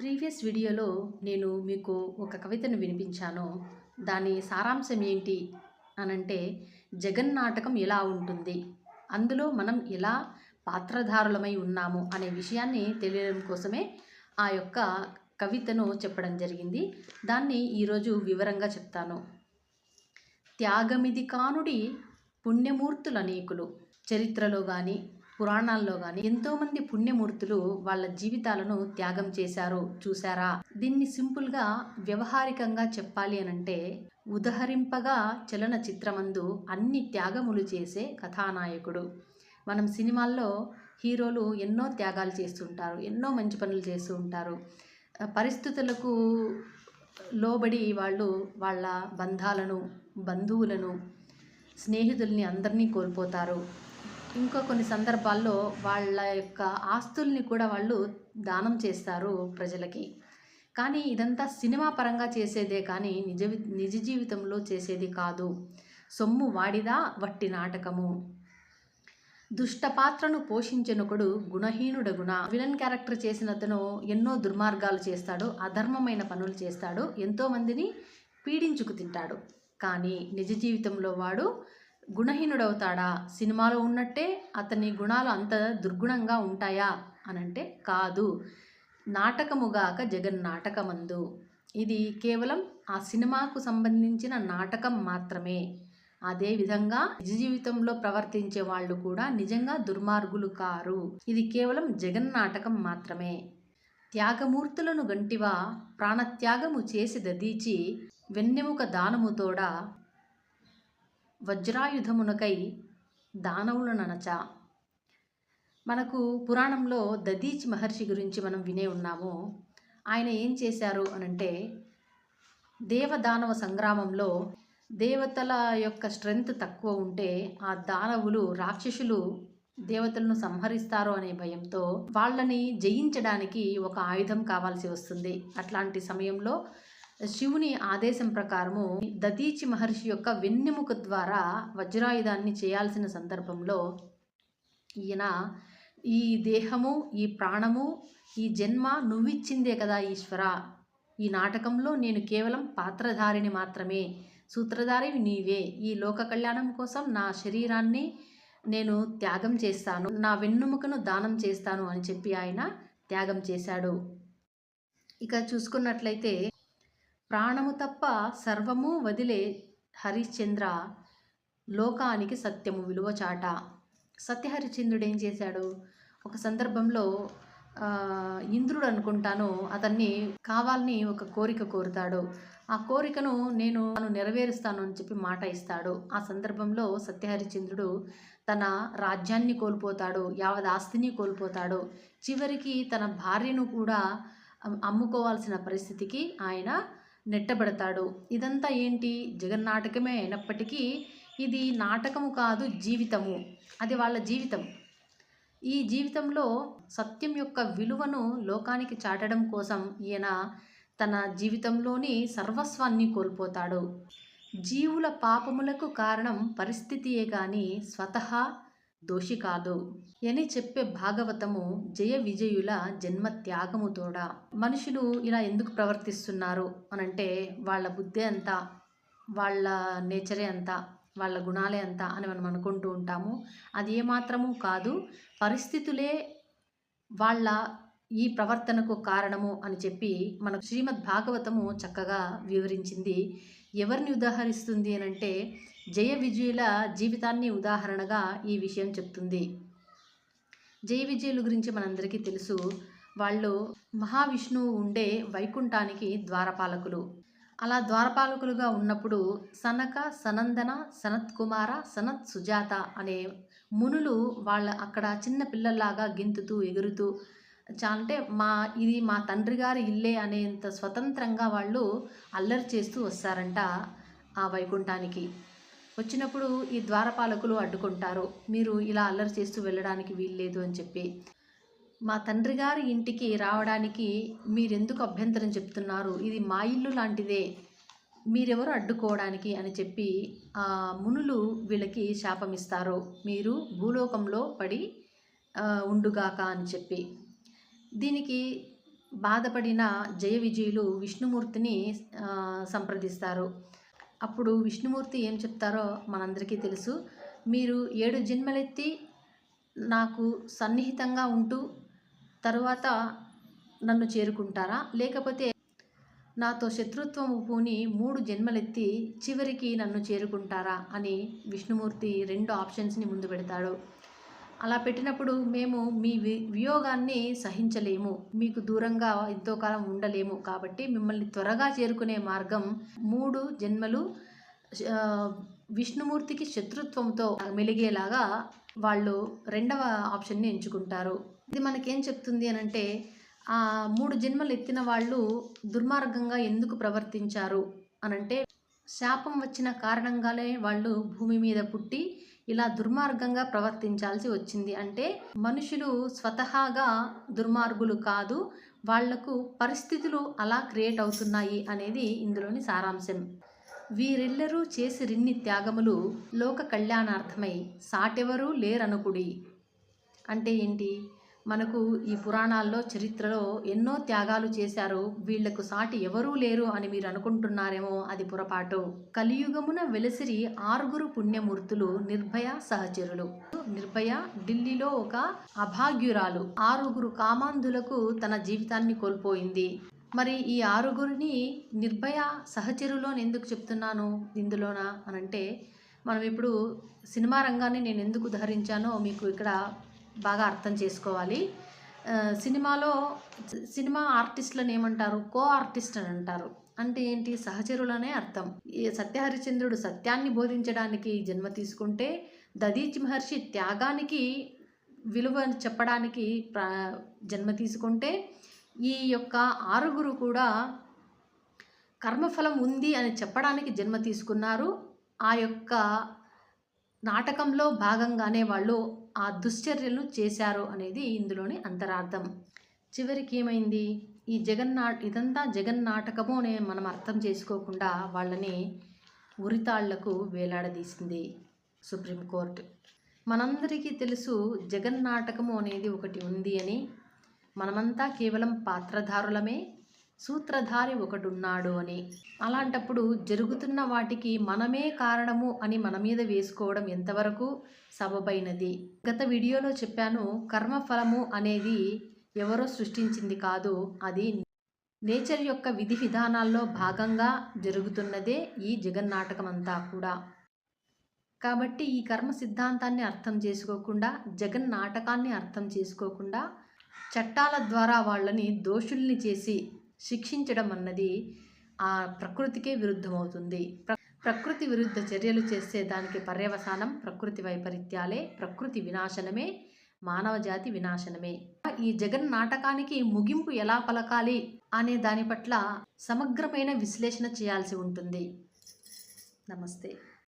Previous వీడియోలో నేను మీకు ఒక కవితను వినిపించాను. దాని సారాంశం ఏంటి అనంటే జగన్ నాటకం ఎలా ఉంటుంది? అందులో మనం ఎలా పాత్రధారులమై ఉన్నాము అనే విషయాన్ని తెలియడం కోసమే ఆ యొక్క కవితను చెప్పడం జరిగింది. దాన్ని ఈరోజు వివరంగా చెప్తాను. త్యాగమిది కానుడి పుణ్యమూర్తులనేకులు చరిత్రలో కానీ పురాణాల్లో కానీ ఎంతోమంది పుణ్యమూర్తులు వాళ్ళ జీవితాలను త్యాగం చేశారు చూసారా దీన్ని సింపుల్గా వ్యవహారికంగా చెప్పాలి అనంటే ఉదహరింపగా చలన చిత్రమందు అన్ని త్యాగములు చేసే కథానాయకుడు. మనం సినిమాల్లో హీరోలు ఎన్నో త్యాగాలు చేస్తుంటారు ఎన్నో మంచి పనులు చేస్తూ ఉంటారు. పరిస్థితులకు లోబడి వాళ్ళు వాళ్ళ బంధాలను బంధువులను స్నేహితుల్ని అందరినీ కోల్పోతారు. ఇంకా కొన్ని సందర్భాల్లో వాళ్ళ యొక్క ఆస్తుల్ని కూడా వాళ్ళు దానం చేస్తారు ప్రజలకి. కానీ ఇదంతా సినిమా పరంగా చేసేదే కానీ నిజ నిజ జీవితంలో చేసేది కాదు. సొమ్ము వాడిదా వట్టి నాటకము. దుష్ట పాత్రను పోషించినొకడు గుణహీనుడగుణ విలన్ క్యారెక్టర్ చేసిన అతను ఎన్నో దుర్మార్గాలు చేస్తాడు అధర్మమైన పనులు చేస్తాడు ఎంతోమందిని పీడించుకు తింటాడు. కానీ నిజ జీవితంలో వాడు గుణహీనుడవుతాడా? సినిమాలో ఉన్నట్టే అతని గుణాలు అంత దుర్గుణంగా ఉంటాయా? అనంటే కాదు. నాటకముగాక జగన్ నాటకమందు. ఇది కేవలం ఆ సినిమాకు సంబంధించిన నాటకం మాత్రమే. అదేవిధంగా నిజ జీవితంలో ప్రవర్తించే వాళ్ళు కూడా నిజంగా దుర్మార్గులు కారు. ఇది కేవలం జగన్ నాటకం మాత్రమే. త్యాగమూర్తులను గంటివా ప్రాణత్యాగము చేసి దదీచి వెన్నెముక దానముతోడ వజ్రాయుధమునకై దానవులు ననచ. మనకు పురాణంలో దదీచి మహర్షి గురించి మనం వినే ఉన్నాము. ఆయన ఏం చేశారు అనంటే దేవదానవ సంగ్రామంలో దేవతల యొక్క స్ట్రెంగ్త్ తక్కువ ఉంటే ఆ దానవులు రాక్షసులు దేవతలను సంహరిస్తారు అనే భయంతో వాళ్ళని జయించడానికి ఒక ఆయుధం కావాల్సి వస్తుంది. అట్లాంటి సమయంలో శివుని ఆదేశం ప్రకారము దదీచి మహర్షి యొక్క వెన్నెముక ద్వారా వజ్రాయుధాన్ని చేయాల్సిన సందర్భంలో ఈయన ఈ దేహము ఈ ప్రాణము ఈ జన్మ నువ్విచ్చిందే కదా ఈశ్వర. ఈ నాటకంలో నేను కేవలం పాత్రధారిని మాత్రమే సూత్రధారి నీవే. ఈ లోక కళ్యాణం కోసం నా శరీరాన్ని నేను త్యాగం చేస్తాను నా వెన్నుముకను దానం చేస్తాను అని చెప్పి ఆయన త్యాగం చేశాడు. ఇక చూసుకున్నట్లయితే ప్రాణము తప్ప సర్వము వదిలే హరిశ్చంద్ర లోకానికి సత్యము విలువ చాట. సత్యహరిశ్చంద్రుడు ఏం చేశాడు? ఒక సందర్భంలో ఇంద్రుడు అనుకుంటాను అతన్ని కావాలని ఒక కోరిక కోరుతాడు. ఆ కోరికను నేను నెరవేరుస్తాను అని చెప్పి మాట ఇస్తాడు. ఆ సందర్భంలో సత్యహరిచంద్రుడు తన రాజ్యాన్ని కోల్పోతాడు యావత్ ఆస్తిని కోల్పోతాడు. చివరికి తన భార్యను కూడా అమ్ముకోవాల్సిన పరిస్థితికి ఆయన నెట్టబడతాడు. ఇదంతా ఏంటి? జగన్నాటకమే అయినప్పటికీ ఇది నాటకము కాదు జీవితము. అది వాళ్ళ జీవితం. ఈ జీవితంలో సత్యం యొక్క విలువను లోకానికి చాటడం కోసం ఈయన తన జీవితంలోని సర్వస్వాన్ని కోల్పోతాడు. జీవుల పాపములకు కారణం పరిస్థితియే కానీ స్వతహా దోషి కాదు. అని చెప్పే భాగవతము జయ విజయుల జన్మ త్యాగము తోడా. మనుషులు ఇలా ఎందుకు ప్రవర్తిస్తున్నారు అనంటే వాళ్ళ బుద్ధి అంతా వాళ్ళ నేచరే అంతా వాళ్ళ గుణాలే అంతా అని మనం అనుకుంటూ ఉంటాము. అది ఏమాత్రము కాదు పరిస్థితులే వాళ్ళ ఈ ప్రవర్తనకు కారణము అని చెప్పి మనకు శ్రీమద్ భాగవతము చక్కగా వివరించింది. ఎవరిని ఉదాహరిస్తుంది అని అంటే జయ విజయుల జీవితాన్ని ఉదాహరణగా ఈ విషయం చెప్తుంది. జయ విజయుల గురించి మనందరికీ తెలుసు వాళ్ళు మహావిష్ణువు ఉండే వైకుంఠానికి ద్వారపాలకులు. అలా ద్వారపాలకులుగా ఉన్నప్పుడు సనక సనందన సనత్ కుమార సనత్ సుజాత అనే మునులు వాళ్ళ అక్కడ చిన్న పిల్లల్లాగా గెంతుతూ ఎగురుతూ చా అంటే మా ఇది మా తండ్రి గారి ఇల్లే అనేంత స్వతంత్రంగా వాళ్ళు అల్లరి చేస్తూ వస్తారంట ఆ వైకుంఠానికి. వచ్చినప్పుడు ఈ ద్వారపాలకులు అడ్డుకుంటారు. మీరు ఇలా అల్లరి చేస్తూ వెళ్ళడానికి వీల్లేదు అని చెప్పి. మా తండ్రి గారి ఇంటికి రావడానికి మీరెందుకు అభ్యంతరం చెప్తున్నారు? ఇది మా ఇల్లు లాంటిదే. మీరెవరు అడ్డుకోవడానికి? అని చెప్పి ఆ మునులు వీళ్ళకి శాపమిస్తారు మీరు భూలోకంలో పడి ఉండుగాక అని చెప్పి. దీనికి బాధపడిన జయ విజయులు విష్ణుమూర్తిని సంప్రదిస్తారు. అప్పుడు విష్ణుమూర్తి ఏం చెప్తారో మనందరికీ తెలుసు. మీరు ఏడు జన్మలెత్తి నాకు సన్నిహితంగా ఉంటూ తరువాత నన్ను చేరుకుంటారా? లేకపోతే నాతో శత్రుత్వము పూని మూడు జన్మలెత్తి చివరికి నన్ను చేరుకుంటారా? అని విష్ణుమూర్తి రెండు ఆప్షన్స్ని ముందు పెడతాడు. అలా పెట్టినప్పుడు మేము మీ వి వియోగాన్ని సహించలేము. మీకు దూరంగా ఎంతో కాలం ఉండలేము కాబట్టి మిమ్మల్ని త్వరగా చేరుకునే మార్గం మూడు జన్మలు విష్ణుమూర్తికి శత్రుత్వంతో మెలిగేలాగా వాళ్ళు రెండవ ఆప్షన్ని ఎంచుకుంటారు. ఇది మనకేం చెప్తుంది అని అంటే ఆ మూడు జన్మలు ఎత్తిన వాళ్ళు దుర్మార్గంగా ఎందుకు ప్రవర్తించారు అనంటే శాపం వచ్చిన కారణంగానే వాళ్ళు భూమి మీద పుట్టి ఇలా దుర్మార్గంగా ప్రవర్తించాల్సి వచ్చింది. అంటే మనుషులు స్వతహాగా దుర్మార్గులు కాదు వాళ్ళకు పరిస్థితులు అలా క్రియేట్ అవుతున్నాయి అనేది ఇందులోని సారాంశం. వీరెల్లరూ చేసి రిన్ని త్యాగములు లోక కళ్యాణార్థమై సాటెవరూ లేరనుకుడి. అంటే ఏంటి? మనకు ఈ పురాణాల్లో చరిత్రలో ఎన్నో త్యాగాలు చేశారు. వీళ్ళకు సాటి ఎవరూ లేరు అని మీరు అనుకుంటున్నారేమో అది పొరపాటు. కలియుగమున వెలసిరి ఆరుగురు పుణ్యమూర్తులు నిర్భయ సహచరులు. నిర్భయ ఢిల్లీలో ఒక అభాగ్యురాలు. ఆరుగురు కామాంధులకు తన జీవితాన్ని కోల్పోయింది. మరి ఈ ఆరుగురిని నిర్భయ సహచరులోని ఎందుకు చెప్తున్నాను ఇందులోనా? అనంటే మనం ఇప్పుడు సినిమా రంగాన్ని నేను ఎందుకు ఉదహరించానో మీకు ఇక్కడ బాగా అర్థం చేసుకోవాలి. సినిమాలో సినిమా ఆర్టిస్టులను ఏమంటారు? కో ఆర్టిస్ట్ అని అంటారు. అంటే ఏంటి? సహచరులనే అర్థం. ఈ సత్యహరిచంద్రుడు సత్యాన్ని బోధించడానికి జన్మ తీసుకుంటే దదీచి మహర్షి త్యాగానికి విలువ చెప్పడానికి జన్మ తీసుకుంటే ఈ యొక్క ఆరుగురు కూడా కర్మఫలం ఉంది అని చెప్పడానికి జన్మ తీసుకున్నారు. ఆ యొక్క నాటకంలో భాగంగానే వాళ్ళు ఆ దుశ్చర్యలు చేశారు అనేది ఇందులోని అంతరార్థం. చివరికి ఏమైంది? ఈ జగన్నా ఇదంతా జగన్నాటకము అనే మనం అర్థం చేసుకోకుండా వాళ్ళని ఉరితాళ్ళకు వేలాడదీసింది సుప్రీంకోర్టు మనందరికీ తెలుసు జగన్నాటకము అనేది ఒకటి ఉంది అని. మనమంతా కేవలం పాత్రధారులమే సూత్రధారి ఒకడున్నాడు అని. అలాంటప్పుడు జరుగుతున్న వాటికి మనమే కారణము అని మన మీద వేసుకోవడం ఎంతవరకు సబబైనది? గత వీడియోలో చెప్పాను కర్మఫలము అనేది ఎవరో సృష్టించింది కాదు అది నేచర్ యొక్క విధి విధానాల్లో భాగంగా జరుగుతున్నదే ఈ జగన్నాటకం అంతా కూడా. కాబట్టి ఈ కర్మ సిద్ధాంతాన్ని అర్థం చేసుకోకుండా జగన్ నాటకాన్ని అర్థం చేసుకోకుండా చట్టాల ద్వారా వాళ్ళని దోషుల్ని చేసి శిక్షించడం అన్నది ఆ ప్రకృతికే విరుద్ధమవుతుంది. ప్రకృతి విరుద్ధ చర్యలు చేసే దానికి పర్యవసానం ప్రకృతి వైపరీత్యాలే ప్రకృతి వినాశనమే మానవ జాతి వినాశనమే. ఈ జగన్ నాటకానికి ముగింపు ఎలా పలకాలి అనే దాని పట్ల సమగ్రమైన విశ్లేషణ చేయాల్సి ఉంటుంది. నమస్తే.